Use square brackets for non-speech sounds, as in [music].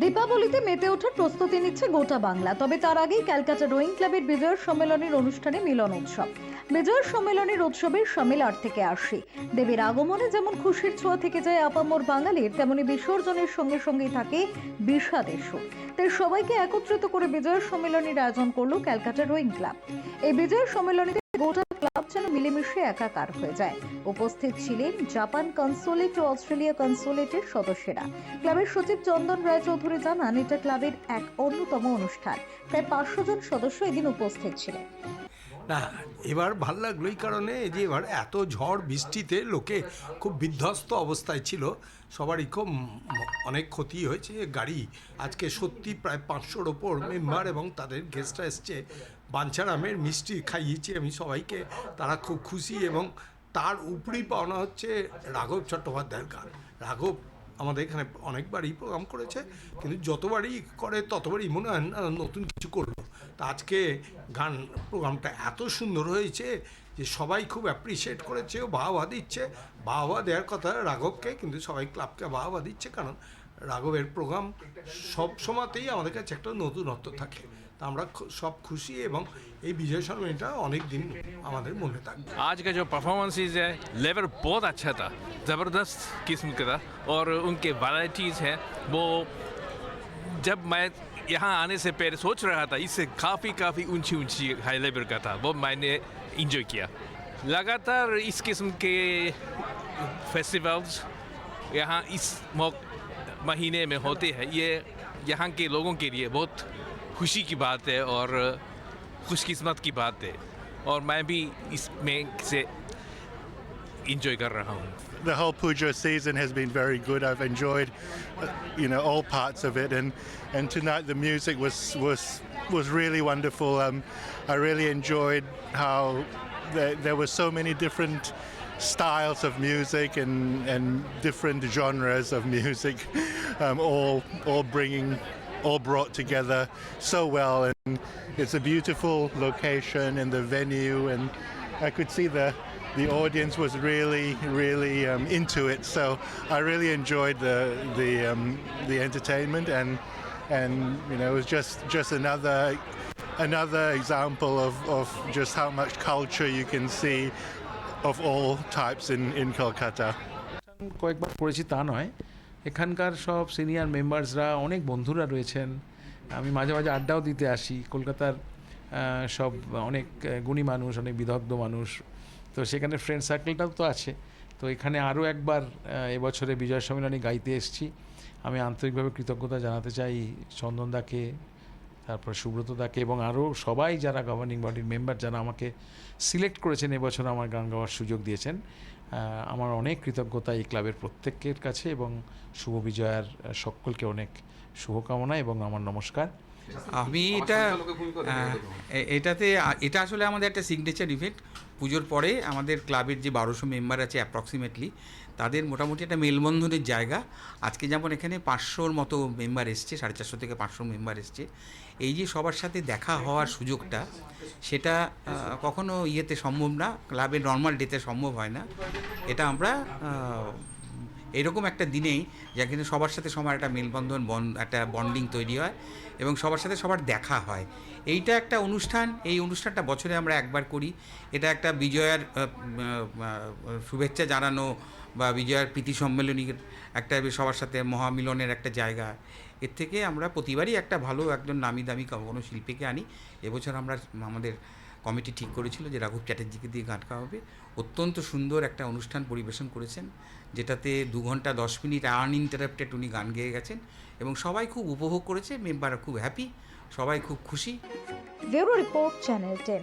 দীপাবলিতে মেতে ওঠার প্রস্তুতি নিচ্ছে গোটা বাংলা। তবে তার আগেই ক্যালকাটা রোয়িং ক্লাবের বিজয় সম্মেলনের অনুষ্ঠানে মিলন উৎসব। বিজয় সম্মেলনের উৎসবের আট থেকে আসি। দেবীর আগমনে যেমন খুশির ছোঁয়া থেকে যায় আপামর বাঙালির, তেমনি বিসর্জনের সঙ্গে সঙ্গেই থাকে বিষাদের সুর। তাই সবাইকে একত্রিত করে বিজয় সম্মেলনের আয়োজন করল ক্যালকাটা রোয়িং ক্লাব। এই বিজয় সম্মেলনীতে গোটা যেন মিলেমিশে একাকার হয়ে যায়। উপস্থিত ছিলেন জাপান কনসুলেট ও অস্ট্রেলিয়া কনসুলেটের সদস্যরা। ক্লাবের সচিব চন্দন রায়চৌধুরী জানান, এটা ক্লাবের এক অন্যতম অনুষ্ঠান। প্রায় পাঁচশো জন সদস্য এদিন উপস্থিত ছিলেন। না, এবার ভালো লাগল এই কারণে যে এবার এত ঝড় বৃষ্টিতে লোকে খুব বিধ্বস্ত অবস্থায় ছিল। সবারই খুব অনেক ক্ষতি হয়েছে। গাড়ি আজকে সত্যি প্রায় পাঁচশোর ওপর মেম্বার এবং তাদের গেস্টরা এসছে। বাঞ্ছারামের মিষ্টি খাইয়েছি আমি সবাইকে। তারা খুব খুশি এবং তার উপরেই পাওনা হচ্ছে রাঘব চট্টোপাধ্যায়ের গান। রাঘব আমাদের এখানে অনেকবারই প্রোগ্রাম করেছে, কিন্তু যতবারই করে ততবারই মনে হয় না নতুন কিছু করল। তা আজকে গান প্রোগ্রামটা এত সুন্দর হয়েছে যে সবাই খুব অ্যাপ্রিসিয়েট করেছে ও বাহবা দিচ্ছে। বাহবা দেওয়ার কথা রাঘবকে, কিন্তু সবাই ক্লাবকে বাহবা দিচ্ছে, কারণ রাঘবের প্রোগ্রাম সব সময়তেই আমাদের কাছে একটা নতুনত্ব থাকে। আমরা খু- সব খুশি এবং এই বিজয় সম্মেলনটা অনেক দিন আমাদের মনে থাকবে आज का जो परफॉर्मेंसेज है लेवल बहुत अच्छा था ज़बरदस्त किस्म का था और उनके वैराइटीज़ हैं वो जब मैं यहाँ आने से पहले सोच रहा था इससे काफ़ी काफ़ी ऊंची ऊंची हाई लेवल का था वो मैंने इंजॉय किया लगातार इस किस्म के फेस्टिवल्स यहाँ इस मौक महीने में होते हैं ये यहाँ के लोगों के लिए बहुत खुशी की बात है और खुशकिस्मत की बात है और मैं भी इसमें से इंजॉय कर रहा हूँ the whole puja season has been very good. I've enjoyed, uh, you know, all parts of it, and and tonight the music was was was really wonderful. Um, I really enjoyed how there, there were so many different styles of music and and different genres of music, [laughs] um, all all bringing all brought together so well and it's a beautiful location and the venue and I could see the the audience was really really um, into it so I really enjoyed the the um, the entertainment and and you know it was just just another another example of, of just how much culture you can see of all types in, in Kolkata. কয়েকবার করেছি তা নয় এখানকার সব senior মেম্বার্সরা অনেক বন্ধুরা রয়েছেন। আমি মাঝে মাঝে আড্ডাও দিতে আসি। কলকাতার সব অনেক গুণী মানুষ, অনেক বিদগ্ধ মানুষ। তো সেখানে ফ্রেন্ড সার্কেলটাও তো আছে। তো এখানে আরও একবার এবছরে বিজয় সম্মেলনে গাইতে এসেছি। আমি আন্তরিকভাবে কৃতজ্ঞতা জানাতে চাই চন্দনদাকে তারপর সুব্রত দাকে এবং আরও সবাই যারা গভর্নিং বডির মেম্বার যারা আমাকে সিলেক্ট করেছেন এবছর আমার গান গাওয়ার সুযোগ দিয়েছেন আমার অনেক কৃতজ্ঞতা এই ক্লাবের প্রত্যেকের কাছে এবং শুভ বিজয়ার সকলকে অনেক শুভকামনা এবং আমার নমস্কার। আমি এটা এটাতে এটা আসলে আমাদের একটা সিগনেচার ইভেন্ট পুজোর পরে আমাদের ক্লাবের যে বারোশো মেম্বার আছে অ্যাপ্রক্সিমেটলি তাদের মোটামুটি একটা মেলবন্ধনের জায়গা। আজকে যেমন এখানে পাঁচশোর মতো মেম্বার এসছে সাড়ে চারশো থেকে পাঁচশো মেম্বার এসছে। এই যে সবার সাথে দেখা হওয়ার সুযোগটা সেটা কখনো ইয়েতে সম্ভব না ক্লাবের নর্মাল ডেতে সম্ভব হয় না। এটা আমরা এরকম একটা দিনেই যা কিন্তু সবার সাথে সবার একটা মেলবন্ধন, বন, একটা বন্ডিং তৈরি হয় এবং সবার সাথে সবার দেখা হয়। এইটা একটা অনুষ্ঠান, এই অনুষ্ঠানটা বছরে আমরা একবার করি। এটা একটা বিজয়ার শুভেচ্ছা জানানো বা বিজয়ার প্রীতি সম্মেলনীর একটা সবার সাথে মহামিলনের একটা জায়গা। এর থেকে আমরা প্রতিবারই একটা ভালো একজন নামি দামি কোনো শিল্পীকে আনি। এবছর আমরা আমাদের কমিটি ঠিক করেছিল যে রাঘব চ্যাটার্জিকে দিয়ে গান গাওয়াবে অত্যন্ত সুন্দর একটা অনুষ্ঠান পরিবেশন করেছেন, যেটাতে দু ঘণ্টা দশ মিনিট আন আনইন্টারাপ্টেড উনি গান গেয়ে গেছেন এবং সবাই খুব উপভোগ করেছে, মেম্বাররা খুব হ্যাপি সবাই খুব খুশি। Report channel ten.